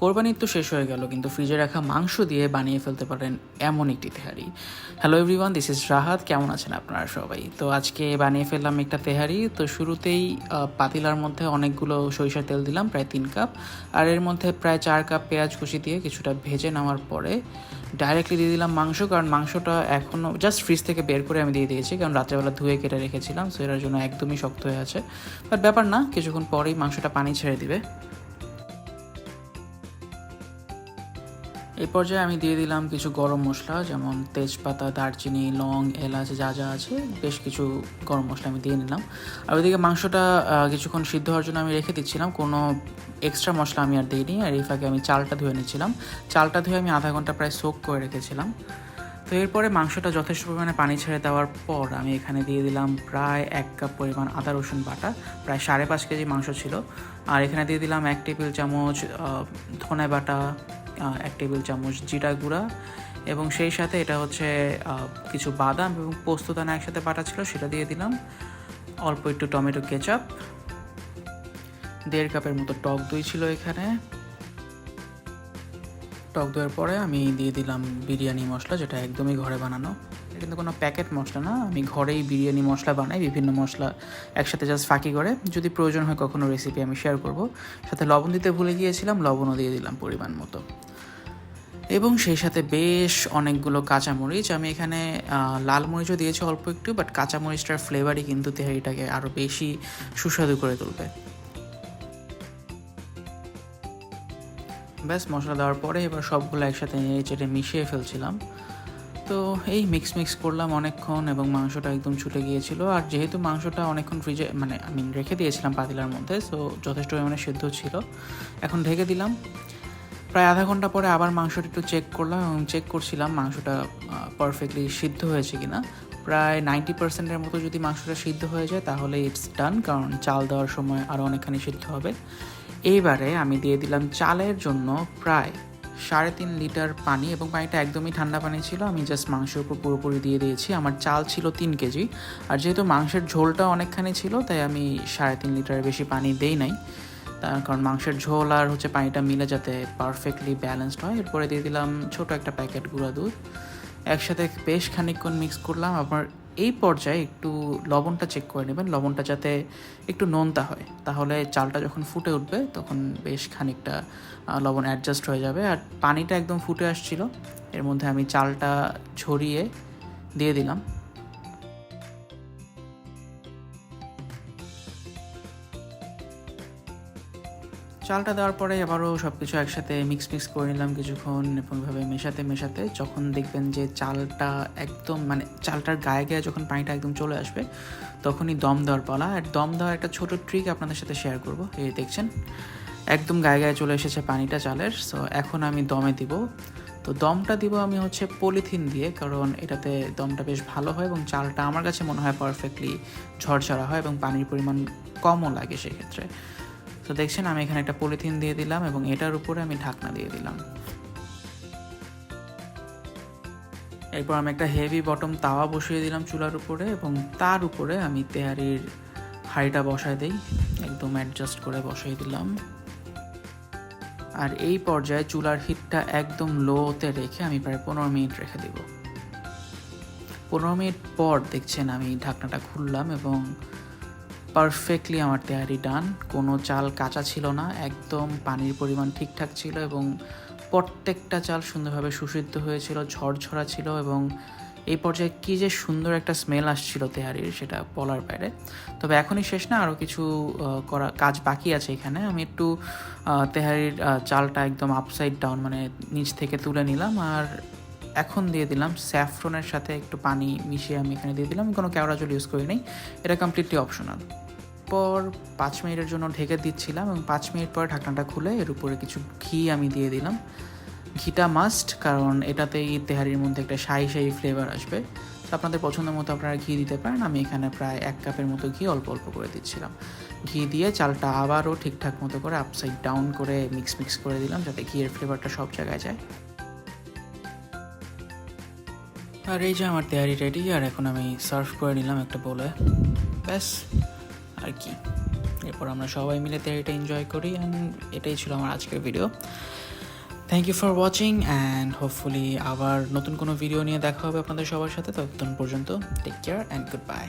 কোরবানির তো শেষ হয়ে গেল, কিন্তু ফ্রিজে রাখা মাংস দিয়ে বানিয়ে ফেলতে পারেন এমন একটি তেহারি। Hello everyone this is Rahat কেমন আছেন আপনারা সবাই? তো আজকে বানিয়ে ফেললাম একটা তেহারি, তো শুরুতেই পাতিলার মধ্যে অনেকগুলো সরিষার তেল দিলাম, প্রায় তিন কাপ, আর এর মধ্যে প্রায় চার কাপ পেঁয়াজ কুচি দিয়ে কিছুটা ভেজে নেওয়ার পরে ডাইরেক্টলি দিয়ে দিলাম মাংস, কারণ মাংসটা এখনও জাস্ট ফ্রিজ থেকে বের করে আমি দিয়ে দিয়েছি, কারণ রাত্রেবেলা ধুয়ে কেটে রেখেছিলাম সো এটার জন্য একদমই শক্ত হয়ে আছে। বাট ব্যাপার না, কিছুক্ষণ পরেই মাংসটা পানি ছেড়ে দিবে। এই পর্যায়ে আমি দিয়ে দিলাম কিছু গরম মশলা, যেমন তেজপাতা, দারচিনি, লং, এলাচ, যা যা আছে, বেশ কিছু গরম মশলা আমি দিয়ে নিলাম। আর ওইদিকে মাংসটা কিছুক্ষণ সিদ্ধ হওয়ার জন্য আমি রেখে দিচ্ছিলাম, কোনো এক্সট্রা মশলা আমি আর দিইনি, আর এই ফাঁকে আমি চালটা ধুয়ে নিচ্ছিলাম। চালটা ধুয়ে আমি আধা ঘণ্টা প্রায় সোক করে রেখেছিলাম। তো এরপরে মাংসটা যথেষ্ট পরিমাণে পানি ছেড়ে দেওয়ার পর আমি এখানে দিয়ে দিলাম প্রায় এক কাপ পরিমাণ আদা, রসুন বাটা, প্রায় সাড়ে পাঁচ কেজি মাংস ছিল। আর এখানে দিয়ে দিলাম এক টেবিল চামচ ধনে বাটা এক টেবিল চামচ জিরা গুঁড়া এবং সেই সাথে এটা হচ্ছে কিছু বাদাম এবং পোস্তদানা একসাথে বাটা ছিল, সেটা দিয়ে দিলাম। অল্প একটু টমেটো কেচাপ, দেড় কাপের মতো টক দই ছিল এখানে। টক দইয়ের পরে আমি দিয়ে দিলাম বিরিয়ানি মশলা, যেটা একদমই ঘরে বানানো। এটা কিন্তু কোনো প্যাকেট মশলা না, আমি ঘরেই বিরিয়ানি মশলা বানাই, বিভিন্ন মশলা একসাথে জাস্ট ফাঁকি করে। যদি প্রয়োজন হয় কখনো রেসিপি আমি শেয়ার করব। সাথে লবণ দিতে ভুলে গিয়েছিলাম, লবণও দিয়ে দিলাম পরিমাণ মতো। এবং সেই সাথে বেশ অনেকগুলো কাঁচামরিচ। আমি এখানে লাল মরিচও দিয়েছি অল্প একটু বাট কাঁচামরিচটার ফ্লেভারই কিন্তু তেহারিটাকে আরও বেশি সুস্বাদু করে তুলবে। ব্যাস, মশলা দেওয়ার পরে এবার সবগুলো একসাথে নেড়ে চেটে মিশিয়ে ফেলছিলাম। তো এই মিক্স মিক্স করলাম অনেকক্ষণ এবং মাংসটা একদম ছুটে গিয়েছিল। আর যেহেতু মাংসটা অনেকক্ষণ ফ্রিজে মানে আমি রেখে দিয়েছিলাম পাতিলার মধ্যে সো যথেষ্ট পরিমাণে সিদ্ধ ছিল। এখন ঢেকে দিলাম। প্রায় আধা ঘণ্টা পরে আবার মাংসটা একটু চেক করলাম এবং চেক করছিলাম মাংসটা পারফেক্টলি সিদ্ধ হয়েছে কি না প্রায় নাইনটি পার্সেন্টের মতো যদি মাংসটা সিদ্ধ হয়ে যায় তাহলে ইটস ডান কারণ চাল দেওয়ার সময় আরও অনেকখানি সিদ্ধ হবে। এইবারে আমি দিয়ে দিলাম চালের জন্য প্রায় সাড়ে তিন লিটার পানি এবং পানিটা একদমই ঠান্ডা পানি ছিল, আমি জাস্ট মাংসের উপর পুরোপুরি দিয়ে দিয়েছি। আমার চাল ছিল তিন কেজি, আর যেহেতু মাংসের ঝোলটা অনেকখানি ছিল, তাই আমি সাড়ে তিন লিটারের বেশি পানি দেই নাই। তার কারণ মাংসের ঝোল আর হচ্ছে পানিটা মিলে যাতে পারফেক্টলি ব্যালেন্সড হয়। এরপরে দিয়ে দিলাম ছোট একটা প্যাকেট গুঁড়া দুধ। একসাথে বেশ খানিকক্ষণ মিক্স করলাম। আবার এই পর্যায়ে একটু লবণটা চেক করে নেবেন। লবণটা যাতে একটু নোনতা হয়। তাহলে চালটা যখন ফুটে উঠবে, তখন বেশ খানিকটা লবণ অ্যাডজাস্ট হয়ে যাবে। আর পানিটা একদম ফুটে আসছিল। এর মধ্যে আমি চালটা ছড়িয়ে দিয়ে দিলাম। চালটা দেওয়ার পরে আবারও সব কিছু একসাথে মিক্স মিক্স করে নিলাম কিছুক্ষণ এবং এভাবে মেশাতে মেশাতে। যখন দেখবেন যে চালটা একদম মানে চালটার গায়ে গায়ে যখন পানিটা একদম চলে আসবে, তখনই দম দেওয়ার পালা। আর দম দেওয়ার একটা ছোট ট্রিক আপনাদের সাথে শেয়ার করব। এই দেখছেন, একদম গায়ে গায়ে চলে এসেছে পানিটা চালের। সো এখন আমি দমে দিব। তো দমটা দিব আমি হচ্ছে পলিথিন দিয়ে, কারণ এটাতে দমটা বেশ ভালো হয় এবং চালটা আমার কাছে মনে হয় পারফেক্টলি ঝরঝরা হয় এবং পানির পরিমাণ কমও লাগে সেক্ষেত্রে। তো দেখছেন, আমি এখানে একটা পলিথিন দিয়ে দিলাম এবং এটার উপরে আমি ঢাকনা দিয়ে দিলাম। এরপর আমি একটা হেভি বটম তাওয়া বসিয়ে দিলাম চুলার উপরে এবং তার উপরে আমি তেহারির হাঁড়িটা বসায় দিই। একদম অ্যাডজাস্ট করে বসিয়ে দিলাম। আর এই পর্যায়ে চুলার হিটটা একদম লোতে রেখে আমি প্রায় পনেরো মিনিট রেখে দেব। পনেরো মিনিট পর দেখছেন আমি ঢাকনাটা খুললাম এবং পারফেক্টলি আমার তেয়ারি ডান কোনো চাল কাঁচা ছিল না, একদম পানির পরিমাণ ঠিকঠাক ছিল এবং প্রত্যেকটা চাল সুন্দরভাবে সুসিদ্ধ হয়েছিল, ঝরঝরা ছিল এবং এই পর্যায়ে কী যে সুন্দর একটা স্মেল আসছিল তেহারির সেটা বলার বাইরে। তবে এখনই শেষ না, আরও কিছু করা, কাজ বাকি আছে এখানে। আমি একটু তেহারির চালটা একদম আপসাইড ডাউন মানে নিচ থেকে তুলে নিলাম আর এখন দিয়ে দিলাম। স্যাফ্রনের সাথে একটু পানি মিশিয়ে আমি এখানে দিয়ে দিলাম। কোনো কেওড়া জল ইউজ করি নাই। এটা কমপ্লিটলি অপশনাল পর পাঁচ মিনিটের জন্য ঢেকে দিচ্ছিলাম এবং পাঁচ মিনিট পরে ঢাকনাটা খুলে এর উপরে কিছু ঘি আমি দিয়ে দিলাম। ঘিটা মাস্ট কারণ এটাতেই তেহারির মধ্যে একটা শাহি শাহি ফ্লেভার আসবে। তো আপনাদের পছন্দ মতো আপনারা ঘি দিতে পারেন। আমি এখানে প্রায় এক কাপের মতো ঘি অল্প অল্প করে দিচ্ছিলাম। ঘি দিয়ে চালটা আবারও ঠিকঠাক মতো করে আপসাইড ডাউন করে মিক্স মিক্স করে দিলাম, যাতে ঘিয়ের ফ্লেভারটা সব জায়গায় যায়। আর এই যে আমার তেয়ারি রেডি আর এখন আমি সার্ভ করে নিলাম একটা বলে ব্যাস, আর কি। এরপর আমরা সবাই মিলে তেয়ারিটা এনজয় করি অ্যান্ড এটাই ছিল আমার আজকের video thank you for watching and hopefully আবার নতুন কোনো ভিডিও নিয়ে দেখা হবে আপনাদের সবার সাথে। ততক্ষণ পর্যন্ত take care and good bye